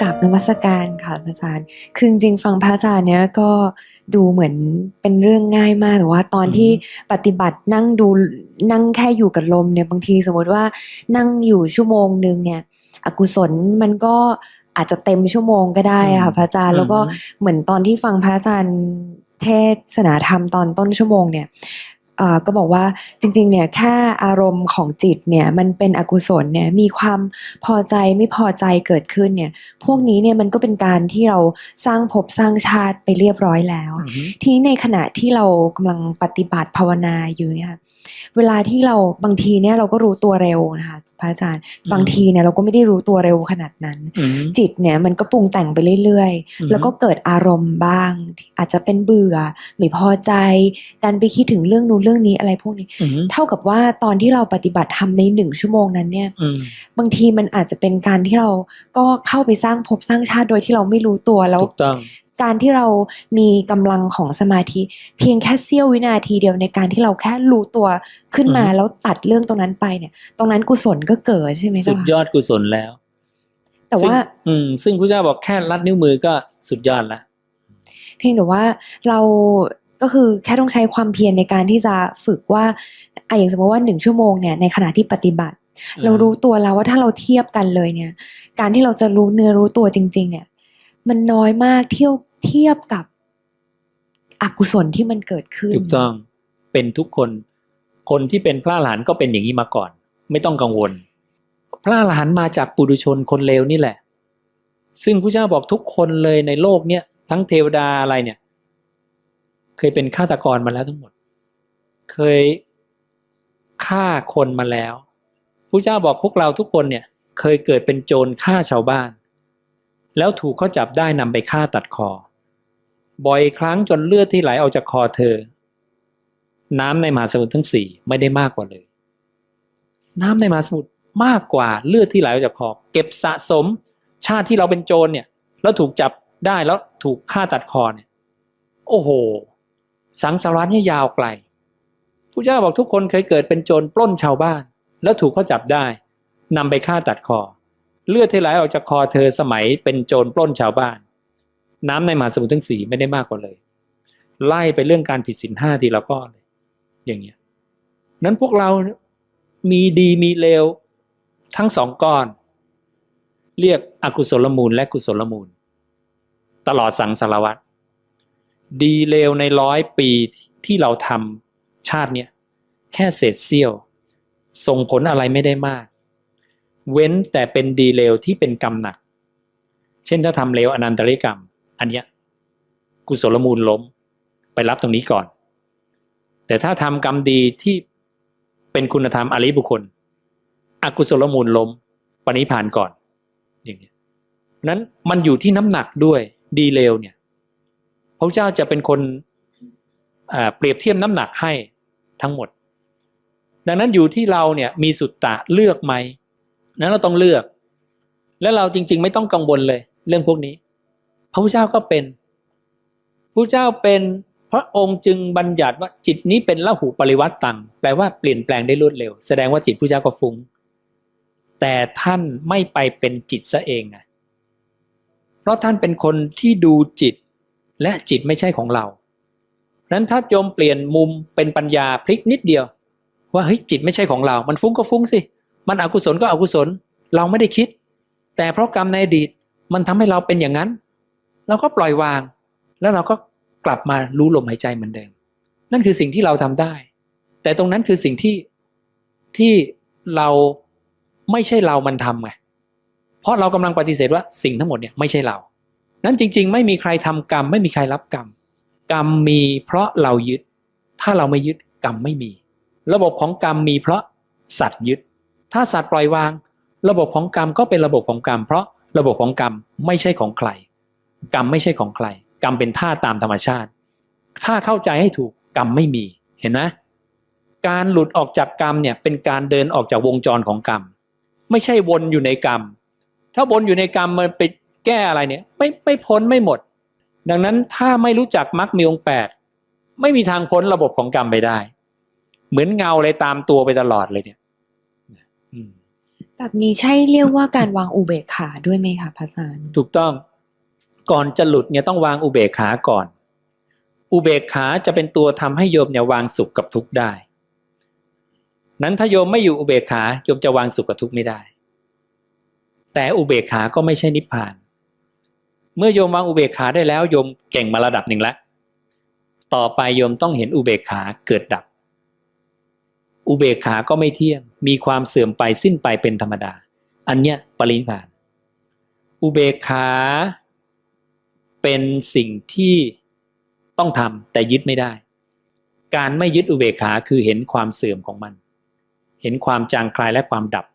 กราบนมัสการค่ะพระอาจารย์ คือจริงๆฟังพระอาจารย์เนี้ยก็ดูเหมือนเป็นเรื่องง่ายมาก แต่ว่าตอนอือฮึที่ปฏิบัตินั่งดูนั่งแค่อยู่กับลมเนี่ยบางทีสมมติว่านั่งอยู่ชั่วโมงนึงเนี่ย อกุศลมันก็อาจจะเต็มชั่วโมงก็ได้อะค่ะพระอาจารย์แล้วก็อือฮึเหมือนตอนที่ฟังพระอาจารย์เทศนาธรรมตอนต้นชั่วโมงเนี่ยเอ่อ ก็บอกว่าจริงๆเนี่ยแค่อารมณ์ของจิตเนี่ยมันเป็นอกุศลเนี่ยมีความพอใจไม่พอใจเกิดขึ้นเนี่ยพวกนี้เนี่ยมันก็เป็นการที่เราสร้างภพสร้างชาติไปเรียบร้อยแล้วอือฮึทีนี้ในขณะที่เรากำลังปฏิบัติภาวนาอยู่เนี่ยค่ะเวลาที่เราบางทีเนี่ยเราก็รู้ตัวเร็วนะคะพระอาจารย์บางทีเนี่ยเราก็ไม่ได้รู้ตัวเร็วขนาดนั้นอือฮึจิตเนี่ยมันก็ปรุงแต่งไปเรื่อยอือฮึๆแล้วก็เกิดอารมณ์บ้าง อาจจะเป็นเบื่อไม่พอใจการไปคิดถึงเรื่องนู้นเรื่องนี้อะไรพวกนี้อือฮึเท่ากับว่าตอนที่เราปฏิบัติธรรมในหนึ่งชั่วโมงนั้นเนี่ยอืมบางทีมันอาจจะเป็นการที่เราก็เข้าไปสร้างภพสร้างชาติโดยที่เราไม่รู้ตัวแล้วถูกต้องการที่เรามีกำลังของสมาธิ เพียงแค่เสี้ยววินาทีเดียวในการที่เราแค่รู้ตัวขึ้นมาอือฮึแล้วตัดเรื่องตรงนั้นไปเนี่ย ตรงนั้นกุศลก็เกิดใช่ไหมสุเจ้าดคะยอดกุศลแล้ว แต่ว่าซึ่งอืม ซึ่งพระเจ้าบอกแค่ลัดนิ้วมือก็สุดยอดละเพียงแต่ว่าเรา ก็คือแค่ต้องใช้ความเพียรในการที่จะฝึกว่าอะอย่างสมมติว่าหนึ่งชั่วโมงเนี่ยในขณะที่ปฏิบัติ เรารู้ตัวแล้วว่าถ้าเราเทียบกันเลยเนี่ย การที่เราจะรู้เนื้อรู้ตัวจริง ๆ เนี่ย มันน้อยมากเที่ยวเทียบกับอกุศลที่มันเกิดขึ้นถูกต้องเป็นทุกคน คนที่เป็นพระอรหันต์ก็เป็นอย่างนี้มาก่อน ไม่ต้องกังวล พระอรหันต์มาจากปุถุชนคนเลวนี่แหละ ซึ่งพระเจ้าบอกทุกคนเลยในโลกเนี่ยทั้งเทวดาอะไรเนี่ย เคยเป็นฆาตกรมาแล้วทั้งหมด เคยฆ่าคนมาแล้วพระเจ้าบอกพวกเราทุกคนเนี่ยเคยเกิดเป็นโจรฆ่าชาวบ้าน แล้วถูกเขาจับได้นำไปฆ่าตัดคอ บ่อยครั้งจนเลือดที่ไหลออกจากคอเธอ น้ำในมหาสมุทรทั้งสี่ไม่ได้มากกว่าเลย น้ำในมหาสมุทรมากกว่าเลือดที่ไหลออกจากคอ เก็บสะสม ชาติที่เราเป็นโจรเนี่ย แล้วถูกจับได้แล้วถูกฆ่าตัดคอเนี่ย โอ้โห สังสารวัฏเนี่ยาวไกลพระเจ้าบอกทุกคนเคยเกิดเป็นโจรปล้นชาวบ้าน แล้วถูกเขาจับได้นำไปฆ่าตัดคอ เลือดที่ไหลออกจากคอเธอสมัยเป็นโจรปล้นชาวบ้าน น้ำในมหาสมุทรทั้งสี่ไม่ได้มากกว่าเลย ไล่ไปเรื่องการผิดศีลห้าทีละก้อนเลย อย่างเงี้ยนั้นพวกเรามีดีมีเลวทั้งสองก้อน เรียกอกุศลมูลและกุศลมูล ตลอดสังสารวัตร ดีเลวในร้อยปีที่เราทำชาติเนี่ยแค่เศษเสี้ยว ส่งผลอะไรไม่ได้มาก เว้นแต่เป็นดีเลวที่เป็นกรรมหนัก เช่นถ้าทำเลวอนันตริกรรม อันเนี้ยกุศลมูลล้มไปรับตรงนี้ก่อน แต่ถ้าทำกรรมดีที่เป็นคุณธรรมอริบุคคล อกุศลมูลล้มปณิพานก่อนอย่างนี้นั้นมันอยู่ที่น้ำหนักด้วยดีเลวเนี่ย พระเจ้าจะเป็นคนเปรียบเทียบน้ำหนักให้ทั้งหมด ดังนั้นอยู่ที่เราเนี่ยมีสุตตะเลือกไหมนั้นเราต้องเลือก และเราจริง ๆ ไม่ต้องกังวลเลย เรื่องพวกนี้ พระพุทธเจ้าก็เป็นพระเจ้าเป็นพระองค์จึงบัญญัติว่าจิตนี้เป็นละหูปริวัติตังแปลว่าเปลี่ยนแปลงได้รวดเร็ว แสดงว่าจิตพระเจ้าก็ฟุง้งแต่ท่านไม่ไปเป็นจิตซะเองไงเพราะท่านเป็นคนที่ดูจิต และจิตไม่ใช่ของเรานั้นถ้าโยมเปลี่ยนมุมเป็นปัญญาพลิกนิดเดียว ว่าเฮ้ยจิตไม่ใช่ของเรา มันฟุ้งก็ฟุ้งสิ มันอกุศลก็อกุศล เราไม่ได้คิด แต่เพราะกรรมในอดีตมันทำให้เราเป็นอย่างนั้น เราก็ปล่อยวาง แล้วเราก็กลับมารู้ลมหายใจเหมือนเดิม นั่นคือสิ่งที่เราทำได้ แต่ตรงนั้นคือสิ่งที่ที่เราไม่ใช่เรามันทำไงเพราะเรากำลังปฏิเสธว่าสิ่งทั้งหมดเนี่ยไม่ใช่เรา นั้นจริง ๆ ไม่มีใครทำกรรม ไม่มีใครรับกรรม กรรมมีเพราะเรายึด ถ้าเราไม่ยึดกรรมไม่มี ระบบของกรรมมีเพราะสัตว์ยึด ถ้าสัตว์ปล่อยวาง ระบบของกรรมก็เป็นระบบของกรรม เพราะระบบของกรรมไม่ใช่ของใคร กรรมไม่ใช่ของใคร กรรมเป็นท่าตามธรรมชาติ ถ้าเข้าใจให้ถูกกรรมไม่มีเห็นไหมการหลุดออกจากกรรมเนี่ยเป็นการเดินออกจากวงจรของกรรม ไม่ใช่วนอยู่ในกรรม ถ้าวนอยู่ในกรรมมันไป แก้อะไรเนี่ยไม่ไม่พ้นไม่หมด ดังนั้นถ้าไม่รู้จักมรรคมีองค์แปดไม่มีทางพ้นระบบของกรรมไปได้ เหมือนเงาเลยตามตัวไปตลอดเลยเนี่ยอืมแบบนี้ใช่เรียกว่าการวางอุเบกขาด้วยไหมคะพระอาจารย์ ถูกต้องก่อนจะหลุดเนี่ยต้องวางอุเบกขาก่อน อุเบกขาจะเป็นตัวทำให้โยมเนี่ยวางสุขกับทุกข์ได้ นั้นถ้าโยมไม่อยู่อุเบกขาโยมจะวางสุขกับทุกข์ไม่ได้ แต่อุเบกขาก็ไม่ใช่นิพพาน เมื่อโยมวางอุเบกขาได้แล้วโยมเก่งมาระดับหนึ่งแล้ว ต่อไปโยมต้องเห็นอุเบกขาเกิดดับ อุเบกขาก็ไม่เที่ยง มีความเสื่อมไปสิ้นไปเป็นธรรมดา อันเนี้ยปรินิพาน อุเบกขาเป็นสิ่งที่ต้องทำแต่ยึดไม่ได้ การไม่ยึดอุเบกขาคือเห็นความเสื่อมของมัน เห็นความจางคลายและความดับ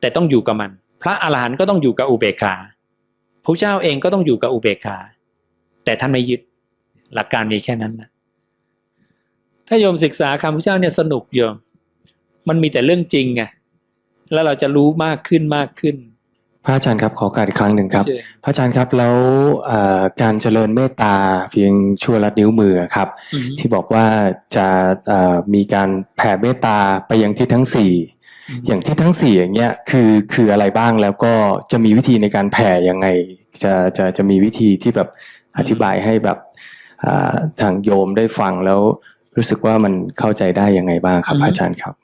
แต่ต้องอยู่กับมัน พระอาหารหันต์ก็ต้องอยู่กับอุเบกขา ระเจ้าเองก็ต้องอยู่กับอุเบกขา แต่ท่านไม่ยึดหลักการมีแค่นั้นนะถ้าโยมศึกษาคำพระเจ้าเนี่ยสนุกโยม มันมีแต่เรื่องจริงไงแล้วเราจะรู้มากขึ้นมากขึ้น พระอาจารย์ครับขอโอการอีกครั้งหนึ่งครับเชิญพระอาจารย์ครับแล้วเอ่อการเจริญเมตตาเพียงชั่วลัดนิ้วมือครับอือฮึที่บอกว่าจะเอ่อมีการแผ่เมตตาไปยังที่ทั้งสี่ อืมอย่างที่ทั้งสี่อย่างเงี้ยคือคืออะไรบ้างแล้วก็จะมีวิธีในการแผ่ยังไง จะจะจะมีวิธีที่แบบอธิบายให้แบบอ่าทางโยมได้ฟังแล้วรู้สึกว่ามันเข้าใจได้ยังไงบ้างครับพระอาจารย์ครับ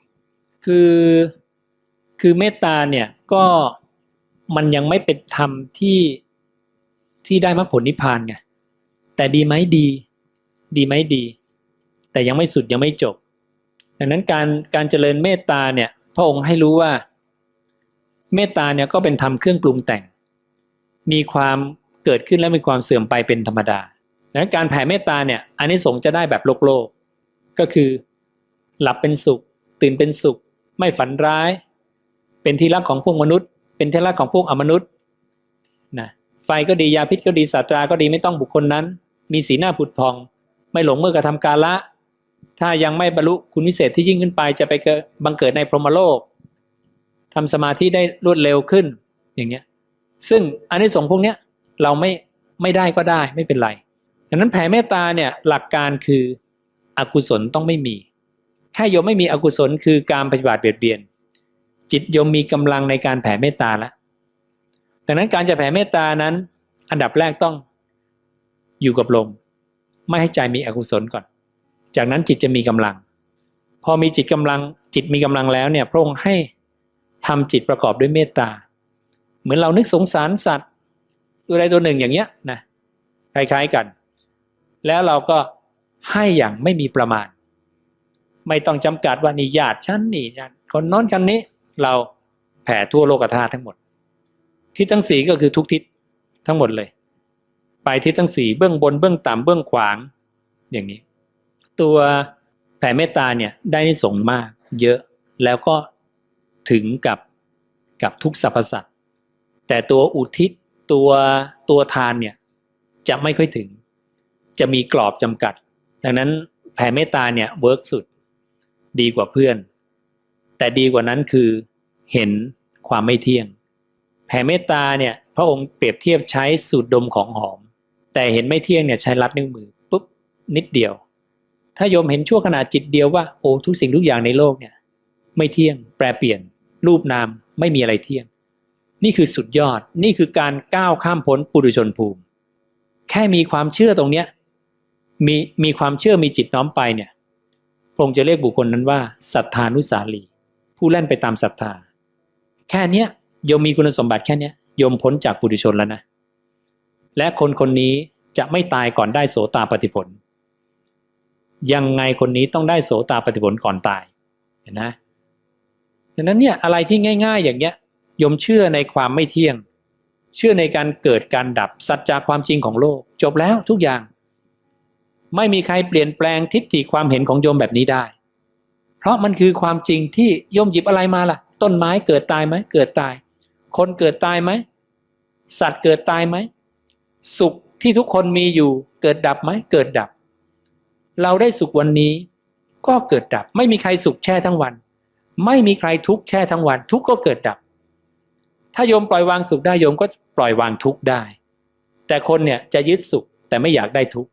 คือคือเมตตาเนี่ยก็มันยังไม่เป็นธรรมที่ที่ได้มรรคผลนิพพานไงแต่ดีไหมดี ดีไหมดี แต่ยังไม่สุดยังไม่จบ ดังนั้นการการเจริญเมตตาเนี่ย พระองค์ให้รู้ว่า เมตตาเนี่ยก็เป็นธรรมเครื่องปรุงแต่ง มีความเกิดขึ้นและมีความเสื่อมไปเป็นธรรมดาดังนั้นการแผ่เมตตาเนี่ยอันนี้สงส์จะได้แบบโลกโลก ก็คือ หลับเป็นสุข ตื่นเป็นสุข ไม่ฝันร้าย เป็นที่รักของพวกมนุษย์ เป็นที่รักของพวกอมนุษย์นะไฟก็ดียาพิษก็ดีศาสตราก็ดีไม่ต้องบุคคลนั้น มีสีหน้าผุดพอง ไม่หลงเมื่อกระทำกาละ ถ้ายังไม่บรรลุคุณวิเศษที่ยิ่งขึ้นไปจะไปเกิดบังเกิดในพรหมโลกทำสมาธิได้รวดเร็วขึ้นอย่างเงี้ย ซึ่งอันนี้สงพวกเนี้ยเราไม่ไม่ได้ก็ได้ไม่เป็นไรดังนั้นแผ่เมตตาเนี่ยหลักการคืออกุศลต้องไม่มีแค่โยมไม่มีอกุศลคือการปฏิบัติเบียดเบียน จิตโยมมีกำลังในการแผ่เมตตาแล้วดังนั้นการจะแผ่เมตตานั้น อันดับแรกต้องอยู่กับลม ไม่ให้ใจมีอกุศลก่อน จากนั้นจิตจะมีกำลัง พอมีจิตกำลังจิตมีกำลังแล้วเนี่ยพระองค์ให้ทำจิตประกอบด้วยเมตตา เหมือนเรานึกสงสารสัตว์ ตัวใดตัวหนึ่งอย่างเงี้ยนะคล้ายๆกัน แล้วเราก็ให้อย่างไม่มีประมาณ ไม่ต้องจำกัดว่านี่ญาติฉันนี่ญาติคนน้นคนนี้เราแผ่ทั่วโลกธาตุทั้งหมด ทิศทั้งสีก็คือทุกทิศทั้งหมดเลย ไปทิศทั้งสีเบื้องบนเบื้องต่ำเบื้องขวางอย่างนี้ ตัวแผ่เมตตาเนี่ยได้นิสงส์มากเยอะแล้วก็ถึงกับกับทุกสรรพสัตว์แต่ตัวอุทิศตัวตัวทานเนี่ยจะไม่ค่อยถึง จะมีกรอบจำกัด ดังนั้นแผ่เมตตาเนี่ยเวิร์กสุดดีกว่าเพื่อน แต่ดีกว่านั้นคือเห็นความไม่เที่ยง แผ่เมตตาเนี่ยพระองค์เปรียบเทียบใช้สูตรดมของหอม แต่เห็นไม่เที่ยงเนี่ยใช้รัดนิ้วมือปุ๊บนิดเดียว ถ้าโยมเห็นชั่วขณะจิตเดียวว่าโอ้ทุกสิ่งทุกอย่างในโลกเนี่ย ไม่เที่ยง แปรเปลี่ยน รูปนามไม่มีอะไรเที่ยง นี่คือสุดยอดนี่คือการก้าวข้ามพ้นปุถุชนภูมิ แค่มีความเชื่อตรงเนี้ยมีมีความเชื่อมีจิตน้อมไปเนี่ยพระองค์จะเรียกบุคคลนั้นว่าศรัทธานุสาลี ผู้เล่นไปตามศรัทธา แค่เนี้ยโยมมีคุณสมบัติแค่เนี้ยโยมพ้นจากปุถุชนแล้วนะ และคนคนนี้จะไม่ตายก่อนได้โสตาปฏิผล ยังไงคนนี้ต้องได้โสตาปฏิผลก่อนตายเห็นนะดังนั้นเนี่ยอะไรที่ง่าย ๆ อย่างเงี้ยยมเชื่อในความไม่เที่ยง เชื่อในการเกิดการดับสัจจะความจริงของโลก จบแล้วทุกอย่าง ไม่มีใครเปลี่ยนแปลงทิฏฐิความเห็นของโยมแบบนี้ได้ เพราะมันคือความจริงที่โยมหยิบอะไรมาล่ะ ต้นไม้เกิดตายไหมเกิดตาย คนเกิดตายไหมสัตว์เกิดตายไหมสุขที่ทุกคนมีอยู่เกิดดับไหมเกิดดับ เราได้สุขวันนี้ ก็เกิดดับ ไม่มีใครสุขแช่ทั้งวัน ไม่มีใครทุกข์แช่ทั้งวัน ทุกข์ก็เกิดดับ ถ้าโยมปล่อยวางสุขได้โยมก็ปล่อยวางทุกข์ได้ แต่คนเนี่ยจะยึดสุขแต่ไม่อยากได้ทุกข์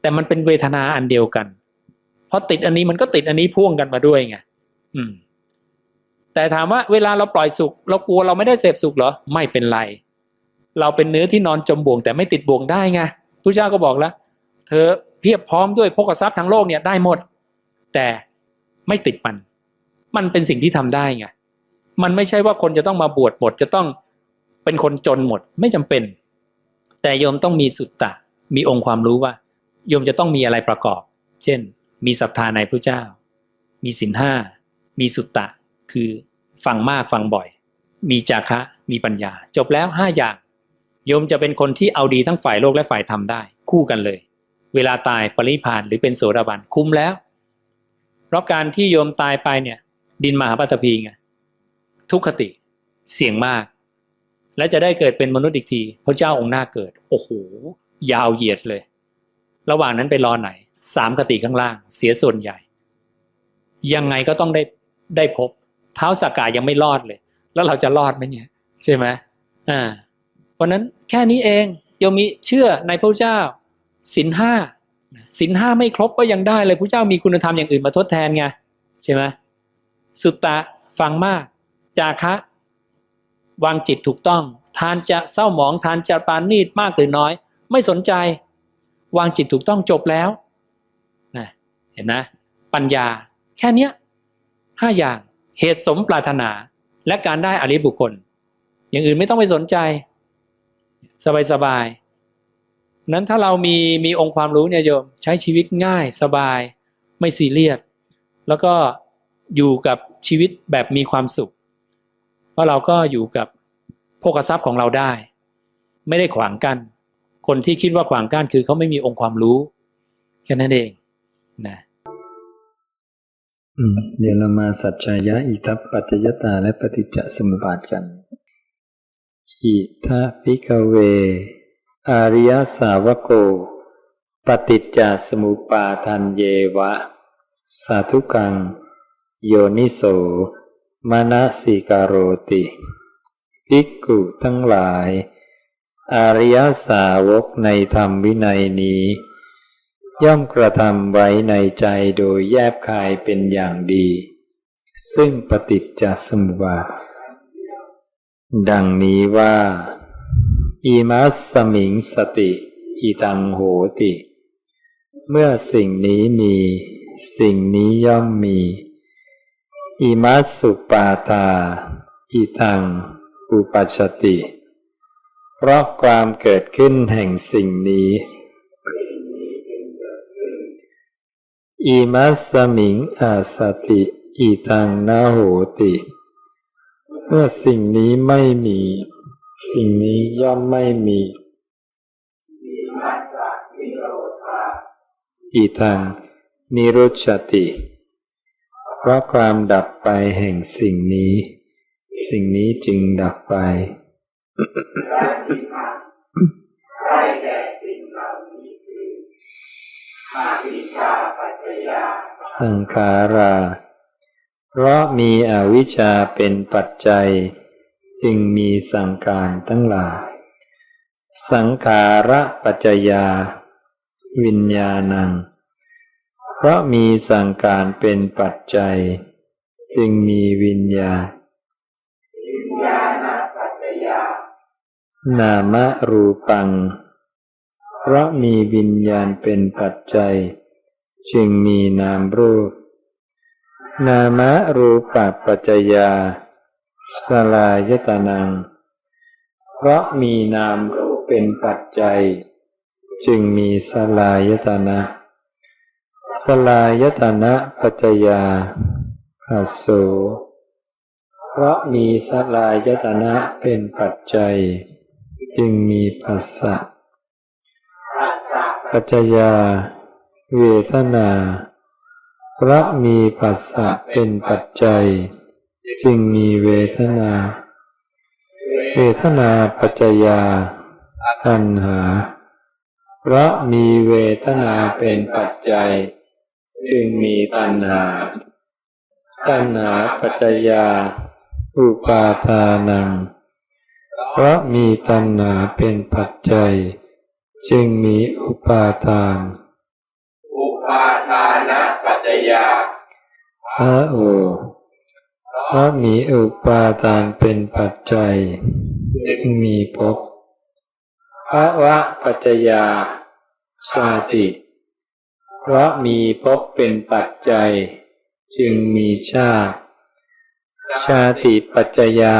แต่มันเป็นเวทนาอันเดียวกันเพราะติดอันนี้มันก็ติดอันนี้พ่วงกันมาด้วยไงอืม แต่ถามว่าเวลาเราปล่อยสุข เรากลัวเราไม่ได้เสพสุขเหรอ ไม่เป็นไร เราเป็นเนื้อที่นอนจมบ่วงแต่ไม่ติดบ่วงได้ไงพระเจ้าก็บอกแล้ว เธอเพียบพร้อมด้วยพกทรัพย์ทั้งโลกเนี่ยได้หมด แต่ไม่ติดมัน มันเป็นสิ่งที่ทำได้ไงมันไม่ใช่ว่าคนจะต้องมาบวชหมดจะต้องเป็นคนจนหมดไม่จำเป็น แต่โยมต้องมีสุตตะ มีองค์ความรู้ว่า โยมจะต้องมีอะไรประกอบ เช่น มีศรัทธาในพระเจ้า มีศีลห้ามีสุตตะ คือฟังมากฟังบ่อย มีจาคะมีปัญญา จบแล้วห้าอย่างโยมจะเป็นคนที่เอาดีทั้งฝ่ายโลกและฝ่ายธรรมได้ คู่กันเลย เวลาตายปริพพานหรือเป็นโสดาบันคุ้มแล้ว เพราะการที่โยมตายไปเนี่ย ดินมหาปัตภีไงทุกขติเสี่ยงมาก และจะได้เกิดเป็นมนุษย์อีกทีพระเจ้าองค์หน้าเกิด โอ้โห ยาวเหยียดเลย ระหว่างนั้นไปรอไหนสามคติข้างล่าง เสียส่วนใหญ่ ยังไงก็ต้องได้ได้พบ เท้าสากายังไม่รอดเลย แล้วเราจะรอดไหมเนี่ย ใช่ไหมอ่าเพราะนั้นแค่นี้เองโยมมีเชื่อในพระเจ้า ศีลห้าศีลห้าไม่ครบก็ยังได้เลยพระเจ้ามีคุณธรรมอย่างอื่นมาทดแทนไงใช่ไหมสุตตะฟังมาก จาคะวางจิตถูกต้อง ทานจะเศร้าหมองทานจะปานนีดมากหรือน้อย ไม่สนใจ วางจิตถูกต้องจบแล้วนะเห็นนะ ปัญญา แค่เนี้ยห้าอย่างเหตุสมปรารถนาและการได้อริบุคคล อย่างอื่นไม่ต้องไปสนใจ สบายสบายๆ นั้นถ้าเรามีมีองค์ความรู้เนี่ยโยมใช้ชีวิตง่ายสบายไม่ซีเรียสแล้วก็อยู่กับชีวิตแบบมีความสุข เพราะเราก็อยู่กับโภคทรัพย์ของเราได้ ไม่ได้ขวางกัน้นคนที่คิดว่าขวางกั้นคือเขาไม่มีองค์ความรู้แค่นั้นเองนะเดี๋ยวเรามาสัจจายะอิทัปปัจจยตาและปฏิจจสมุปบาทกัน อิทะพิกเว อาริยสาวโก ปฏิจจสมุปาทันเยวะ สาธุกัง โยนิโสมนสิการโรติภิกขุทั้งหลายอาริยสาวกในธรรมวินัยนี้ ย่อมกระทำไว้ในใจโดยแยบคายเป็นอย่างดี ซึ่งปฏิจจสมุปบาทดังนี้ว่า อิมัสสมิงสติ อิตังโหติ เมื่อสิ่งนี้มี สิ่งนี้ย่อมมี อิมัสสุปาตา อิตัง อุปัชติ เพราะความเกิดขึ้นแห่งสิ่งนี้อิมัสสมิงอาสติ อิตังนาโหติ เมื่อสิ่งนี้ไม่มี สิ่งนี้ย่อมไม่มีอิทังนิรุชติเพราะความดับไปแห่งสิ่งนี้ สิ่งนี้จึงดับไปสังขารา เพราะมีอวิชชาเป็นปัจจัย จึงมีสังขารทั้งหลาย สังขาระปัจจยา วิญญาณัง เพราะมีสังขารเป็นปัจจัย จึงมีวิญญาณนามรูปัง เพราะมีวิญญาณเป็นปัจจัย จึงมีนามรูป นามรูปปัจจยา สลายตนัง เพราะมีนามรูปเป็นปัจจัย จึงมีสลายตนะ สลายตนะปัจจยาภัสโสเพราะมีสลายตนะเป็นปัจจัย จึงมีภัสสะปัจจยา เวทนา เพราะมีภัสสะเป็นปัจจัย จึงมีเวทนา เวทนาปัจจยาตัณหา เพราะมีเวทนาเป็นปัจจัย จึงมีตัณหา ตัณหาปัจจยา อุปาทานัง เพราะมีตัณหาเป็นปัจจัย จึงมีอุปาทาน อุปาทานะปัจจยาพระโอ เพราะมีอุปาทานเป็นปัจจัย จึงมีภพภาวะปัจจยา ชาติ เพราะมีภพเป็นปัจจัย จึงมีชาติ ชาติปัจจยา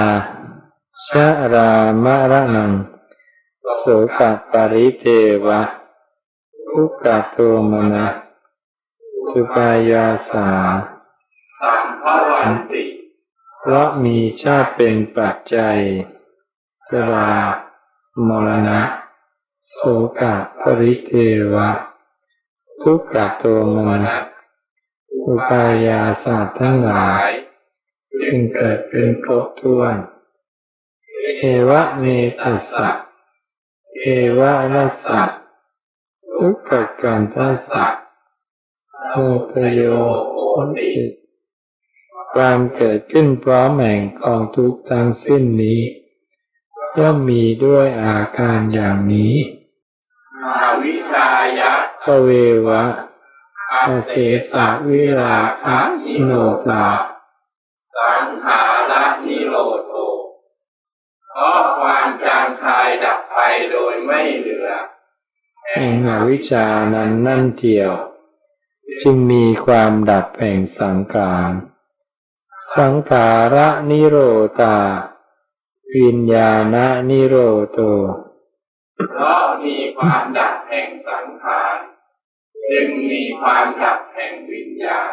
ชารามรณังโสกปริเทวะทุกขโทมนะสุปายาสา สัมภวันติ เพราะมีชาติเป็นปัจจัยสรามรณะ โสกปริเทวะ ทุกขโทมนะ อุปายาสาทั้งหลาย จึงเกิดเป็นครบถ้วน เอวะเมตัสสะ เอวะรัสสะทุกขกันทัสสะโมทโยโหติ ความเกิดขึ้นพร้อมแห่งกองทุกข์ทั้งสิ้นนี้ ย่อมมีด้วยอาการอย่างนี้อวิชายะปเววะอาอเสสะวิราคะนิโรธาสังขาระนิโรโทเพราะความจางคายดับไปโดยไม่เหลือ แห่งอวิชานั้นนั่นเทียว จึงมีความดับแห่งสังขาร สังขาระนิโรธาวิญญาณนิโรโตเพราะมีความดับแห่งสังขารจึงมีความดับแห่งวิญญาณ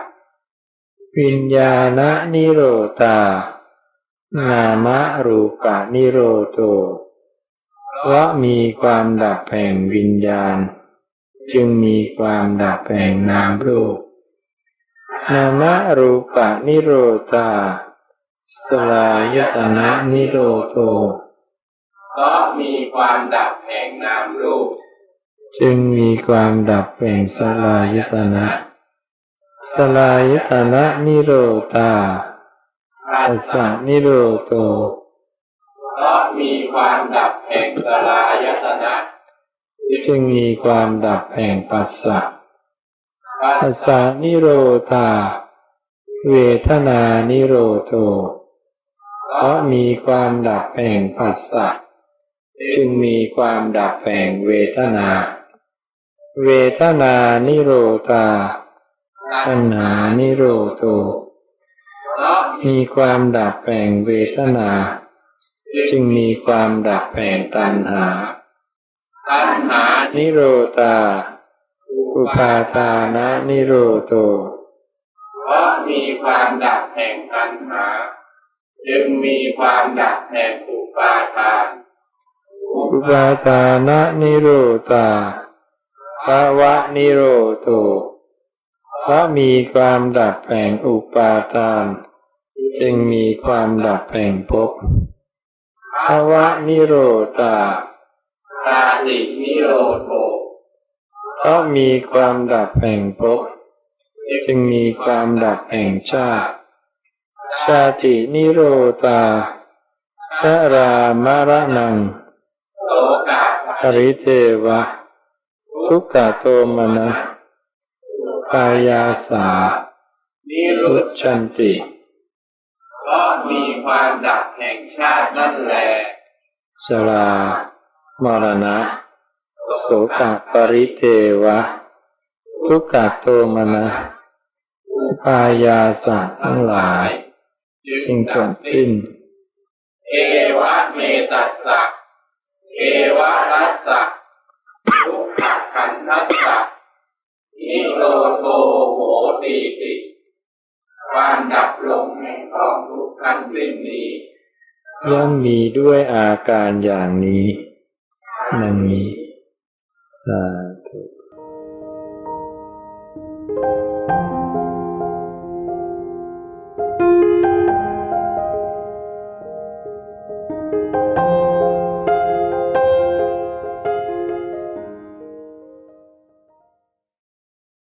วิญญาณนิโรธานามรูปานิโรโต เพราะมีความดับแห่งวิญญาณ จึงมีความดับแห่งนามรูป นามรูปานิโรธาสลายตนะนิโรโตเพราะมีความดับแห่งนามรูป จึงมีความดับแห่งสลายตนะสลายตนะนิโรธาปัสปัสสะสะนิโรโตเพราะมีความดับแห่งสลายตนะ จึงมีความดับแห่งปัสสะ ปัสสสะสะนิโรธา เวทนานิโรโตเพราะมีความดับแห่งปัสสะจึงมีความดับแห่งเวทนา เวทนานิโรธาตัณหานิโรโตเพราะมีมีความดับแห่งเวทนา จึงมีความดับแห่งตัณหา ตัณหานิโรธา อุปาทานะนิโรโตเพราะมีความดับแห่งตัณหา จึงมีความดับแห่งอุปาทาน อุปาทานะนิโรธาภาวะนิโรโตเพราะมีความดับแห่งอุปาทาน จึงมีความดับแห่งภพภาวะนิโรธาชาตินิโรโท เพราะมีความดับแห่งภพจึงมีความดับแห่งชาติ ชาตินิโรธาชรามารณังโสกะปริเทวะ ทุกขโทมนะปายาสา นิรุชันติเพราะมีความดับแห่งชาตินั่นแหละชรามรณะ สกปริเทวะ ทุกขโทมนะปายาสาทั้งหลาย จึงจบสิ้น เอวะเมตัสสะเอวะรัสสะทุกขขันธัสสะนิโรโทโหตีติความดับลงแห่งกองทุกข์ทั้งสิ้นนี้ย่อมมีด้วยอาการอย่างนี้นังนี้ สา